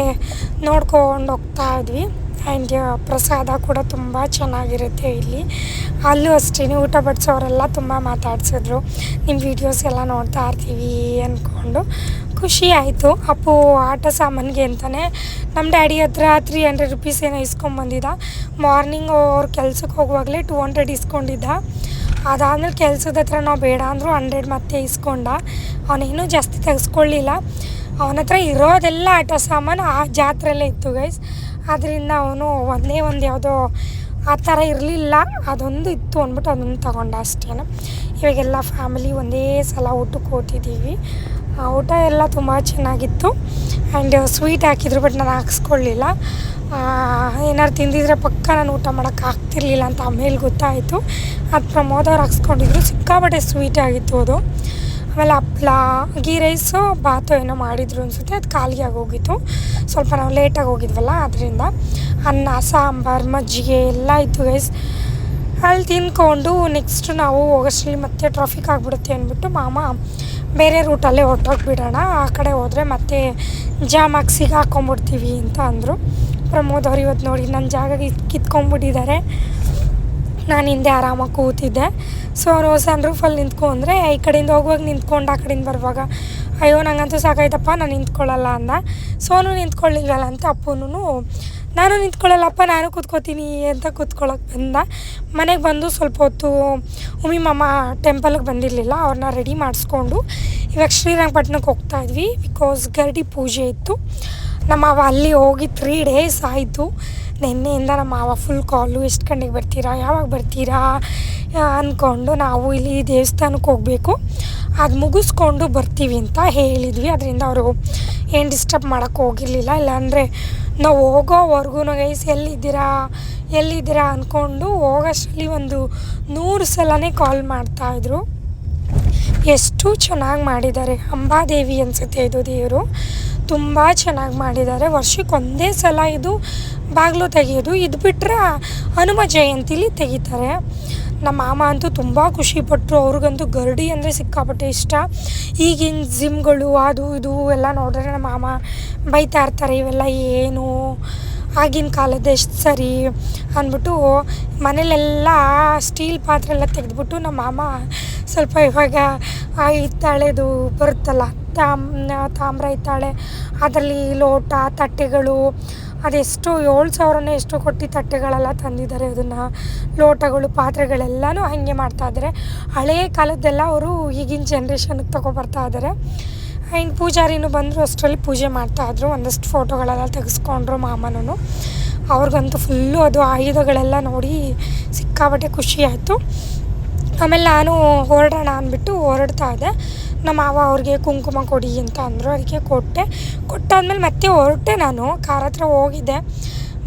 ನೋಡ್ಕೊಂಡು ಹೋಗ್ತಾ ಇದ್ವಿ. ಆ್ಯಂಡ್ ಪ್ರಸಾದ ಕೂಡ ತುಂಬ ಚೆನ್ನಾಗಿರುತ್ತೆ ಇಲ್ಲಿ. ಅಲ್ಲೂ ಅಷ್ಟೇ ಊಟ ಬಡಿಸೋರೆಲ್ಲ ತುಂಬ ಮಾತಾಡ್ಸಿದ್ರು. ನಿಮ್ಮ ವೀಡಿಯೋಸ್ ಎಲ್ಲ ನೋಡ್ತಾ ಇರ್ತೀವಿ ಅಂದ್ಕೊಂಡು ಖುಷಿ ಆಯಿತು. ಅಪ್ಪು ಆಟ ಸಾಮಾನಿಗೆ ಅಂತಲೇ ನಮ್ಮ ಡ್ಯಾಡಿ ಹತ್ರ ತ್ರೀ ಹಂಡ್ರೆಡ್ ರುಪೀಸ್ ಏನೋ ಇಸ್ಕೊಂಬಂದಿದ್ದ ಮಾರ್ನಿಂಗ್ ಅವ್ರ ಕೆಲ್ಸಕ್ಕೆ ಹೋಗುವಾಗಲೇ ಟೂ ಹಂಡ್ರೆಡ್ ಇಸ್ಕೊಂಡಿದ್ದ. ಅದಾದಮೇಲೆ ಕೆಲ್ಸದ ಹತ್ರ ನಾವು ಬೇಡ ಅಂದರೂ ಹಂಡ್ರೆಡ್ ಮತ್ತೆ ಇಸ್ಕೊಂಡ. ಅವನೇನೂ ಜಾಸ್ತಿ ತೆಗೆಸ್ಕೊಳ್ಳಿಲ್ಲ ಅವನ ಹತ್ರ ಇರೋದೆಲ್ಲ ಆಟ ಸಾಮಾನು ಆ ಜಾತ್ರೆಯಲ್ಲೇ ಇತ್ತು ಗೈಸ್ ಆದ್ದರಿಂದ ಅವನು ಒಂದೇ ಒಂದು ಯಾವುದೋ ಆ ಥರ ಇರಲಿಲ್ಲ. ಅದೊಂದು ಇತ್ತು ಅಂದ್ಬಿಟ್ಟು ಅದೊಂದು ತಗೊಂಡ ಅಷ್ಟೇ ಇವಾಗೆಲ್ಲ ಫ್ಯಾಮಿಲಿ ಒಂದೇ ಸಲ ಊಟಕ್ಕೆ ಕೊಟ್ಟಿದ್ದೀವಿ ಆ ಊಟ ಎಲ್ಲ ತುಂಬ ಚೆನ್ನಾಗಿತ್ತು. ಆ್ಯಂಡ್ ಸ್ವೀಟ್ ಹಾಕಿದ್ರು ಬಟ್ ನಾನು ಹಾಕ್ಸ್ಕೊಳ್ಳಿಲ್ಲ. ಏನಾರು ತಿಂದಿದ್ರೆ ಪಕ್ಕ ನಾನು ಊಟ ಮಾಡೋಕ್ಕೆ ಆಗ್ತಿರ್ಲಿಲ್ಲ ಅಂತ ಆಮೇಲೆ ಗೊತ್ತಾಯಿತು. ಅದು ಪ್ರಮೋದವ್ರು ಹಾಕ್ಸ್ಕೊಂಡಿದ್ರು. ಸಿಕ್ಕಾಪಟ್ಟೆ ಸ್ವೀಟ್ ಆಗಿತ್ತು ಅದು. ಆಮೇಲೆ ಹಪ್ಳ ಗೀ ರೈಸು ಬಾತು ಏನೋ ಮಾಡಿದ್ರು ಅನಿಸುತ್ತೆ, ಅದು ಖಾಲಿ ಹೋಗಿತ್ತು. ಸ್ವಲ್ಪ ನಾವು ಲೇಟಾಗಿ ಹೋಗಿದ್ವಲ್ಲ, ಅದರಿಂದ ಅನ್ನ, ಸಾಂಬಾರು, ಮಜ್ಜಿಗೆ ಎಲ್ಲ ಇತ್ತು ಗೈಸ್ ಅಲ್ಲಿ ತಿಂದ್ಕೊಂಡು ನೆಕ್ಸ್ಟ್ ನಾವು ಹೋಗೋಷ್ಟರಲ್ಲಿ ಮತ್ತೆ ಟ್ರಾಫಿಕ್ ಆಗಿಬಿಡುತ್ತೆ ಅಂದ್ಬಿಟ್ಟು ಮಾಮ ಬೇರೆ ರೂಟಲ್ಲೇ ಹೊರ್ಟೋಗ್ಬಿಡೋಣ, ಆ ಕಡೆ ಹೋದರೆ ಮತ್ತೆ ಜಾಮಾಗಿ ಸಿಗಾಕೊಂಬಿಡ್ತೀವಿ ಅಂತ ಅಂದರು. ಪ್ರಮೋದ್ ಅವ್ರು ಇವತ್ತು ನೋಡಿ ನನ್ನ ಜಾಗ ಕಿತ್- ಕಿತ್ಕೊಂಡ್ಬಿಟ್ಟಿದ್ದಾರೆ. ನಾನು ಹಿಂದೆ ಆರಾಮಾಗಿ ಕೂತಿದ್ದೆ. ಸೊ ಅವ್ರು ಸನ್ ರೂಫಲ್ಲಿ ಅಂದರೆ ಈ ಕಡೆಯಿಂದ ಹೋಗುವಾಗ ನಿಂತ್ಕೊಂಡು, ಆ ಕಡೆಯಿಂದ ಬರುವಾಗ, ಅಯ್ಯೋ, ನಂಗಂತೂ ಸಾಕಾಯ್ತಪ್ಪ, ನಾನು ನಿಂತ್ಕೊಳ್ಳಲ್ಲ ಅಂದ. ಸೋನು ನಿಂತ್ಕೊಳ್ಳಿಲ್ವಲ್ಲ ಅಂತ ಅಪ್ಪನೂ ನಾನು ನಿಂತ್ಕೊಳ್ಳಲ್ಲಪ್ಪ, ನಾನು ಕೂತ್ಕೋತೀನಿ ಅಂತ ಕೂತ್ಕೊಳ್ಳೋಕೆ ಬಂದ. ಮನೆಗೆ ಬಂದು ಸ್ವಲ್ಪ ಹೊತ್ತು ಉಮಿ ಮಾಮ ಟೆಂಪಲ್ಗೆ ಬಂದಿರಲಿಲ್ಲ ಅವ್ರನ್ನ ರೆಡಿ ಮಾಡಿಸ್ಕೊಂಡು, ಇವಾಗ ಶ್ರೀರಂಗಪಟ್ಟಣಕ್ಕೆ ಹೋಗ್ತಾ ಇದ್ವಿ ಬಿಕಾಸ್ ಗರಡಿ ಪೂಜೆ ಇತ್ತು. ನಮ್ಮ ಮಾವ ಅಲ್ಲಿ ಹೋಗಿ ತ್ರೀ ಡೇಸ್ ಆಯಿತು. ನಿನ್ನೆಯಿಂದ ನಮ್ಮ ಮಾವ ಫುಲ್ ಕಾಲು ಎಷ್ಟು ಗಂಟೆಗೆ ಬರ್ತೀರಾ, ಯಾವಾಗ ಬರ್ತೀರಾ ಅಂದ್ಕೊಂಡು ನಾವು ಇಲ್ಲಿ ದೇವಸ್ಥಾನಕ್ಕೆ ಹೋಗಬೇಕು. ಅದು ಮುಗಿಸ್ಕೊಂಡು ಬರ್ತೀವಿ ಅಂತ ಹೇಳಿದ್ವಿ. ಅದರಿಂದ ಅವರು ಏನು ಡಿಸ್ಟರ್ಬ್ ಮಾಡೋಕ್ಕೆ ಹೋಗಿರಲಿಲ್ಲ. ಇಲ್ಲಾಂದರೆ ನಾವು ಹೋಗೋವರೆಗೂ ಗೈಸ್ ಎಲ್ಲಿದ್ದೀರಾ ಎಲ್ಲಿದ್ದೀರಾ? ಅಂದ್ಕೊಂಡು ಹೋಗೋಷ್ಟರಲ್ಲಿ ಒಂದು ನೂರು ಸಲನೇ ಕಾಲ್ ಮಾಡ್ತಾಯಿದ್ರು ಎಷ್ಟು ಚೆನ್ನಾಗಿ ಮಾಡಿದ್ದಾರೆ. ಅಂಬಾದೇವಿ ಅನಿಸುತ್ತೆ ಇದು ದೇವರು. ತುಂಬ ಚೆನ್ನಾಗಿ ಮಾಡಿದ್ದಾರೆ. ವರ್ಷಕ್ಕೆ ಒಂದೇ ಸಲ ಇದು ಬಾಗಿಲು ತೆಗೆಯೋದು. ಇದು ಬಿಟ್ಟರೆ ಹನುಮ ಜಯಂತಿಲಿ ತೆಗಿತಾರೆ. ನಮ್ಮ ಮಾಮ ಅಂತೂ ತುಂಬ ಖುಷಿಪಟ್ಟರು ಅವ್ರಿಗಂತೂ ಗರಡಿ ಅಂದರೆ ಸಿಕ್ಕಾಪಟ್ಟೆ ಇಷ್ಟ. ಈಗಿನ ಜಿಮ್ಗಳು, ಅದು ಇದು ಎಲ್ಲ ನೋಡಿದ್ರೆ ನಮ್ಮ ಮಾಮ ಬೈತಾ ಇರ್ತಾರೆ, ಇವೆಲ್ಲ ಏನು? ಆಗಿನ ಕಾಲದ ಎಷ್ಟು ಸರಿ ಅಂದ್ಬಿಟ್ಟು ಮನೇಲೆಲ್ಲ ಸ್ಟೀಲ್ ಪಾತ್ರೆ ಎಲ್ಲ ತೆಗೆದ್ಬಿಟ್ಟು ನಮ್ಮ ಮಾಮ ಸ್ವಲ್ಪ ಇವಾಗ ಹಿತ್ತಾಳೆದು ಬರುತ್ತಲ್ಲ ತಾಮ್ ತಾಮ್ರ ಇದ್ದಾಳೆ. ಅದರಲ್ಲಿ ಲೋಟ, ತಟ್ಟೆಗಳು, ಅದೆಷ್ಟು ಏಳು ಸಾವಿರನೇ ಎಷ್ಟು ಕೊಟ್ಟು ತಟ್ಟೆಗಳೆಲ್ಲ ತಂದಿದ್ದಾರೆ ಅದನ್ನು. ಲೋಟಗಳು, ಪಾತ್ರೆಗಳೆಲ್ಲನೂ ಹಾಗೆ ಮಾಡ್ತಾ ಇದ್ದಾರೆ. ಹಳೆಯ ಕಾಲದ್ದೆಲ್ಲ ಅವರು ಈಗಿನ ಜನ್ರೇಷನ್ಗೆ ತಗೊಬರ್ತಾ ಇದ್ದಾರೆ. ಹಿಂಗೆ ಪೂಜಾರಿನೂ ಬಂದರು ಅಷ್ಟರಲ್ಲಿ ಪೂಜೆ ಮಾಡ್ತಾಯಿದ್ರು ಒಂದಷ್ಟು ಫೋಟೋಗಳೆಲ್ಲ ತೆಗೆಸ್ಕೊಂಡ್ರು ಮಾಮನೂ ಅವ್ರಿಗಂತೂ ಫುಲ್ಲು ಅದು ಆಯುಧಗಳೆಲ್ಲ ನೋಡಿ ಸಿಕ್ಕಾಪಟ್ಟೆ ಖುಷಿಯಾಯಿತು ಆಮೇಲೆ ನಾನು ಹೊರಡೋಣ ಅಂದ್ಬಿಟ್ಟು ಹೊರಡ್ತಾ ಇದ್ದೆ. ನಮ್ಮ ಮಾವ ಅವ್ರಿಗೆ ಕುಂಕುಮ ಕೊಡಿ ಅಂತ ಅಂದರು, ಅದಕ್ಕೆ ಕೊಟ್ಟೆ. ಕೊಟ್ಟಾದ್ಮೇಲೆ ಮತ್ತೆ ಹೊರಟೆ ನಾನು, ಕಾರ್ ಹತ್ರ ಹೋಗಿದ್ದೆ.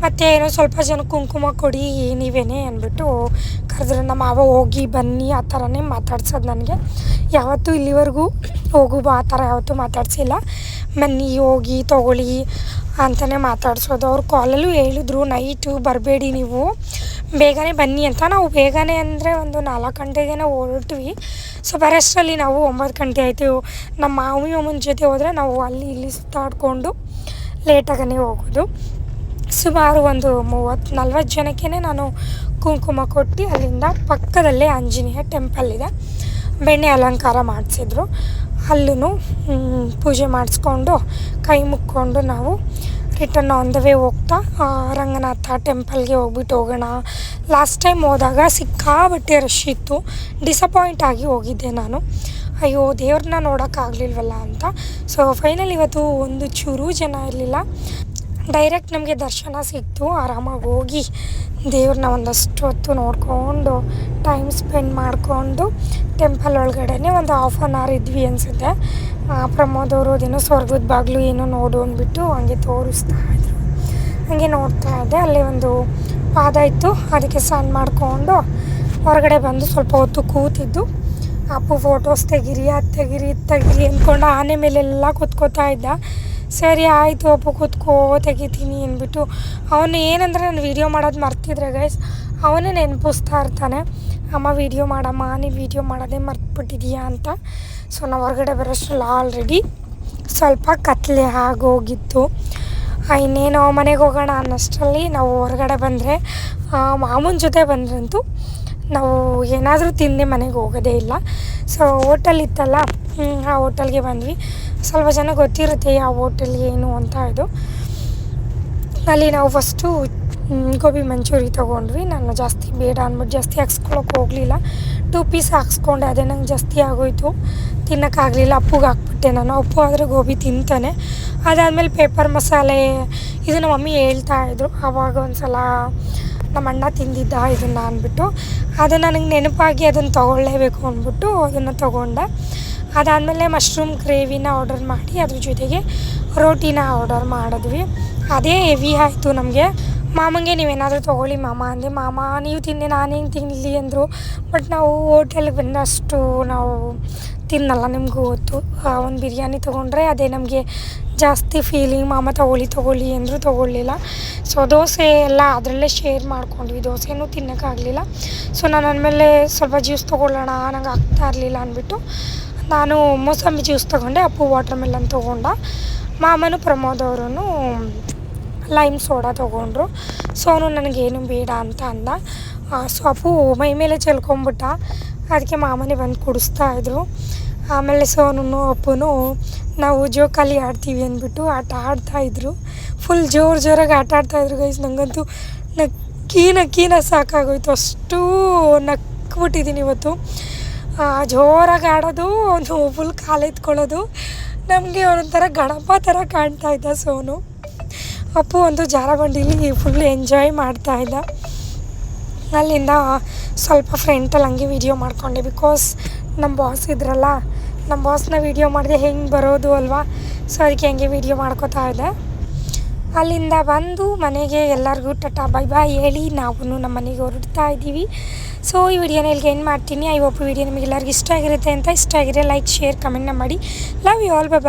ಮತ್ತು ಏನೋ ಸ್ವಲ್ಪ ಜನ ಕುಂಕುಮ ಕೊಡಿ, ನೀವೇನೇ ಅಂದ್ಬಿಟ್ಟು ಕರೆದ್ರೆ ನಮ್ಮ ಮಾವ ಹೋಗಿ ಬನ್ನಿ, ಆ ಥರನೇ ಮಾತಾಡ್ಸೋದು ನನಗೆ. ಯಾವತ್ತೂ ಇಲ್ಲಿವರೆಗೂ ಹೋಗು ಬಾ, ಆ ಥರ ಯಾವತ್ತೂ ಮಾತಾಡ್ಸಿಲ್ಲ. ಬನ್ನಿ, ಹೋಗಿ, ತೊಗೊಳ್ಳಿ ಅಂತಲೇ ಮಾತಾಡ್ಸೋದು. ಅವ್ರು ಕಾಲಲ್ಲೂ ಹೇಳಿದ್ರು, ನೈಟು ಬರಬೇಡಿ ನೀವು. ಬೇಗನೆ ಬನ್ನಿ ಅಂತ. ನಾವು ಬೇಗನೆ ಅಂದರೆ ಒಂದು ನಾಲ್ಕು ಗಂಟೆಗೆ ಹೊರಟ್ವಿ. ಸೊ ಬರೋಷ್ಟರಲ್ಲಿ ನಾವು ಒಂಬತ್ತು ಗಂಟೆ ಆಯಿತು. ನಮ್ಮ ಮಾವಿ, ಅಮ್ಮನ ಜೊತೆ ಹೋದರೆ ನಾವು ಅಲ್ಲಿ ಇಲ್ಲಿ ಸುತ್ತಾಡಿಕೊಂಡು ಲೇಟಾಗೇ ಹೋಗೋದು. ಸುಮಾರು ಒಂದು ಮೂವತ್ತು ನಲ್ವತ್ತು ಜನಕ್ಕೆ ನಾನು ಕುಂಕುಮ ಕೊಟ್ಟು ಅಲ್ಲಿಂದ ಪಕ್ಕದಲ್ಲೇ ಆಂಜನೇಯ ಟೆಂಪಲ್ ಇದೆ. ಬೆಣ್ಣೆ ಅಲಂಕಾರ ಮಾಡಿಸಿದ್ರು. ಅಲ್ಲೂ ಪೂಜೆ ಮಾಡಿಸ್ಕೊಂಡು ಕೈ ಮುಕ್ಕೊಂಡು ನಾವು ರಿಟರ್ನ್ ಆನ್ ದ ವೇ ಹೋಗ್ತಾ ರಂಗನಾಥ ಟೆಂಪಲ್ಗೆ ಹೋಗ್ಬಿಟ್ಟು ಹೋಗೋಣ. ಲಾಸ್ಟ್ ಟೈಮ್ ಹೋದಾಗ ಸಿಕ್ಕಾಬಟ್ಟೆ ರಶ್ ಇತ್ತು. ಡಿಸಪಾಯಿಂಟ್ ಆಗಿ ಹೋಗಿದ್ದೆ ನಾನು. ಅಯ್ಯೋ, ದೇವ್ರನ್ನ ನೋಡೋಕ್ಕಾಗಲಿಲ್ವಲ್ಲ ಅಂತ. ಸೊ ಫೈನಲ್ ಇವತ್ತು ಒಂದು ಚೂರು ಜನ ಇರಲಿಲ್ಲ. ಡೈರೆಕ್ಟ್ ನಮಗೆ ದರ್ಶನ ಸಿಕ್ತು. ಆರಾಮಾಗಿ ಹೋಗಿ ದೇವ್ರನ್ನ ಒಂದಷ್ಟು ಹೊತ್ತು ನೋಡಿಕೊಂಡು ಟೈಮ್ ಸ್ಪೆಂಡ್ ಮಾಡಿಕೊಂಡು ಟೆಂಪಲ್ ಒಳಗಡೆನೆ ಒಂದು ಹಾಫ್ ಆನ್ ಅವರ್ ಇದ್ವಿ ಅನಿಸುತ್ತೆ. ಪ್ರಮೋದ್ ಅವರು ಅದೇನೋ ಸ್ವರ್ಗದ ಬಾಗಿಲು ಏನೋ ನೋಡು ಅಂದ್ಬಿಟ್ಟು ಹಂಗೆ ತೋರಿಸ್ತಾ ಇದ್ರು. ಹಂಗೆ ನೋಡ್ತಾ ಇದ್ದೆ. ಅಲ್ಲಿ ಒಂದು ಪಾದ ಇತ್ತು. ಅದಕ್ಕೆ ಸಣ್ಣ ಮಾಡಿಕೊಂಡು ಹೊರಗಡೆ ಬಂದು ಸ್ವಲ್ಪ ಹೊತ್ತು ಕೂತಿದ್ದು. ಅಪ್ಪು ಫೋಟೋಸ್ ತೆಗಿರಿ, ಅದು ತೆಗಿರಿ, ಇದು ತೆಗಿರಿ ಅಂದ್ಕೊಂಡು ಆನೆ ಮೇಲೆಲ್ಲ ಕೂತ್ಕೋತಾ ಇದ್ದ. ಸರಿ, ಆಯಿತು ಅಪ್ಪು, ಕೂತ್ಕೋ, ತೆಗಿತೀನಿ ಅಂದ್ಬಿಟ್ಟು ಅವನು ಏನಂದರೆ ನಾನು ವೀಡಿಯೋ ಮಾಡೋದು ಮರ್ತಿದ್ರೆ ಗೈಸ್ ಅವನೇ ನೆನಪಿಸ್ತಾ ಇರ್ತಾನೆ, ಅಮ್ಮ ವೀಡಿಯೋ ಮಾಡಮ್ಮ ನೀವು ವೀಡಿಯೋ ಮಾಡೋದೇ ಮರ್ತ್ಬಿಟ್ಟಿದೀಯಾ ಅಂತ. ಸೊ ನಾವು ಹೊರಗಡೆ ಬರೋಷ್ಟ್ರಲ್ಲಿ ಆಲ್ರೆಡಿ ಸ್ವಲ್ಪ ಕತ್ಲೆ ಆಗೋಗಿತ್ತು. ಇನ್ನೇನು ಮನೆಗೆ ಹೋಗೋಣ ಅನ್ನೋಷ್ಟರಲ್ಲಿ ನಾವು ಹೊರಗಡೆ ಬಂದರೆ ಮಾಮೂನ ಜೊತೆ ಬಂದ್ರಂತೂ ನಾವು ಏನಾದರೂ ತಿಂದೆ ಮನೆಗೆ ಹೋಗೋದೇ ಇಲ್ಲ. ಸೊ ಹೋಟೆಲ್ ಇತ್ತಲ್ಲ ಆ ಹೋಟೆಲ್ಗೆ ಬಂದ್ವಿ. ಸ್ವಲ್ಪ ಜನ ಗೊತ್ತಿರುತ್ತೆ ಯಾವ ಹೋಟೆಲ್ ಏನು ಅಂತ ಇದು. ಅಲ್ಲಿ ನಾವು ಫಸ್ಟು ಗೋಬಿ ಮಂಚೂರಿ ತೊಗೊಂಡ್ವಿ. ನಾನು ಜಾಸ್ತಿ ಬೇಡ ಅಂದ್ಬಿಟ್ಟು ಜಾಸ್ತಿ ಹಾಕ್ಸ್ಕೊಳಕ್ಕೆ ಹೋಗಲಿಲ್ಲ. ಟೂ ಪೀಸ್ ಹಾಕ್ಸ್ಕೊಂಡೆ, ಅದೇ ನಂಗೆ ಜಾಸ್ತಿ ಆಗೋಯ್ತು. ತಿನ್ನೋಕ್ಕಾಗಲಿಲ್ಲ ಅಪ್ಪುಗೆ ಹಾಕ್ಬಿಟ್ಟೆ ನಾನು. ಅಪ್ಪು ಆದರೆ ಗೋಬಿ ತಿಂತಾನೆ. ಅದಾದಮೇಲೆ ಪೇಪರ್ ಮಸಾಲೆ ಇದು ನಮ್ಮ ಮಮ್ಮಿ ಹೇಳ್ತಾ ಇದ್ರು. ಆವಾಗ ಒಂದು ಸಲ ನಮ್ಮ ಅಣ್ಣ ತಿಂದಿದ್ದ ಇದನ್ನು ಅಂದ್ಬಿಟ್ಟು ಅದು ನನಗೆ ನೆನಪಾಗಿ ಅದನ್ನು ತೊಗೊಳ್ಳೇಬೇಕು ಅಂದ್ಬಿಟ್ಟು ಅದನ್ನು ತೊಗೊಂಡೆ. ಅದಾದಮೇಲೆ ಮಶ್ರೂಮ್ ಗ್ರೇವಿನ ಆರ್ಡರ್ ಮಾಡಿ ಅದ್ರ ಜೊತೆಗೆ ರೋಟಿನ ಆರ್ಡರ್ ಮಾಡಿದ್ವಿ. ಅದೇ ಹೆವಿ ಆಯಿತು ನಮಗೆ. ಮಾಮಂಗೆ ನೀವೇನಾದರೂ ತೊಗೊಳ್ಳಿ ಮಾಮ ಅಂದೆ, ಮಾಮ, ನೀವು ತಿಂದೆ ನಾನೇನು ತಿನ್ನಲಿ ಅಂದರು. ಬಟ್ ನಾವು ಹೋಟೆಲ್ಗೆ ಬಂದಷ್ಟು ನಾವು ತಿನ್ನಲ್ಲ ನಿಮಗೂ ಗೊತ್ತು. ಒಂದು ಬಿರಿಯಾನಿ ತೊಗೊಂಡ್ರೆ ಅದೇ ನಮಗೆ ಜಾಸ್ತಿ ಫೀಲಿಂಗ್ ಮಾಮ, ತೊಗೊಳ್ಳಿ ತೊಗೊಳ್ಳಿ ಅಂದರೂ ತೊಗೊಳ್ಳಿಲ್ಲ. ಸೊ ದೋಸೆ ಎಲ್ಲ ಅದರಲ್ಲೇ ಶೇರ್ ಮಾಡ್ಕೊಂಡ್ವಿ. ದೋಸೆನೂ ತಿನ್ನೋಕ್ಕಾಗಲಿಲ್ಲ. ಸೊ ನಾನು ಅಂದಮೇಲೆ ಸ್ವಲ್ಪ ಜ್ಯೂಸ್ ತೊಗೊಳ್ಳೋಣ, ನಂಗೆ ಆಗ್ತಾ ಇರಲಿಲ್ಲ ಅಂದ್ಬಿಟ್ಟು ನಾನು ಮೋಸಂಬಿ ಜ್ಯೂಸ್ ತೊಗೊಂಡೆ, ಅಪ್ಪು ವಾಟರ್ ಮೆಲನ್ ತೊಗೊಂಡ. ಮಾಮನು ಪ್ರಮೋದ್ ಅವರು ಲೈಮ್ ಸೋಡಾ ತೊಗೊಂಡ್ರು. ಸೊ ಅವನು ನನಗೇನು ಬೇಡ ಅಂತ ಅಂದ. ಸೊ ಅಪ್ಪು ಮೈ ಮೇಲೆ ಚೆಲ್ಕೊಂಬಿಟ್ಟ. ಅದಕ್ಕೆ ಮಾಮನೇ ಬಂದು ಕುಡಿಸ್ತಾ ಇದ್ರು. ಆಮೇಲೆ ಸೋನು ಅಪ್ಪನು, ನಾವು ಜೋಕಾಲಿ ಆಡ್ತೀವಿ ಅಂದ್ಬಿಟ್ಟು ಆಟ ಆಡ್ತಾಯಿದ್ರು ಫುಲ್ ಜೋರು ಜೋರಾಗಿ ಆಟ ಆಡ್ತಾಯಿದ್ರು ಗೈಸ್ ನನಗಂತೂ ನಕ್ಕಿ ನಕ್ಕಿನ ಸಾಕಾಗೋಯ್ತು ಅಷ್ಟು ನಕ್ಬಿಟ್ಟಿದ್ದೀನಿ ಇವತ್ತು. ಜೋರಾಗಿ ಆಡೋದು ಅವನು ಫುಲ್ ಕಾಲು ಎತ್ಕೊಳ್ಳೋದು. ನಮಗೆ ಒಂಥರ ಗಣಪ ಥರ ಕಾಣ್ತಾ ಇದ್ದ ಸೋನು. ಅಪ್ಪು ಒಂದು ಜಾರಬಂಡಿಲಿ ಫುಲ್ ಎಂಜಾಯ್ ಮಾಡ್ತಾ ಇದ್ದ. ಅಲ್ಲಿಂದ ಸ್ವಲ್ಪ ಫ್ರೆಂಟಲ್ಲಿ ಹಂಗೆ ವೀಡಿಯೋ ಮಾಡಿಕೊಂಡೆ ಬಿಕಾಸ್ ನಮ್ಮ ಬಾಸ್ ಇದ್ರಲ್ಲ ನಮ್ಮ ಬಾಸ್ನ ವೀಡಿಯೋ ಮಾಡಿದೆ ಹೆಂಗೆ ಬರೋದು ಅಲ್ವಾ? ಸೊ ಅದಕ್ಕೆ ಹಂಗೆ ವೀಡಿಯೋ ಮಾಡ್ಕೋತಾ ಇದ್ದೆ. ಅಲ್ಲಿಂದ ಬಂದು ಮನೆಗೆ ಎಲ್ಲರಿಗೂ ಟಟಾ ಬೈ ಬಾಯ್ ಹೇಳಿ ನಾವು ನಮ್ಮ ಮನೆಗೆ ಹೊರಡ್ತಾ ಇದ್ದೀವಿ. ಸೊ ಈ ವಿಡಿಯೋನ ಇಲ್ಲಿಗೆ ಏನು ಮಾಡ್ತೀನಿ. ಐ ಒಪ್ಪು ವಿಡಿಯೋ ನಿಮಗೆ ಎಲ್ಲರಿಗೂ ಇಷ್ಟ ಆಗಿರುತ್ತೆ ಅಂತ. ಇಷ್ಟ ಆಗಿರೋ ಲೈಕ್ ಶೇರ್ ಕಮೆಂಟ್ನ ಮಾಡಿ. Love you all bye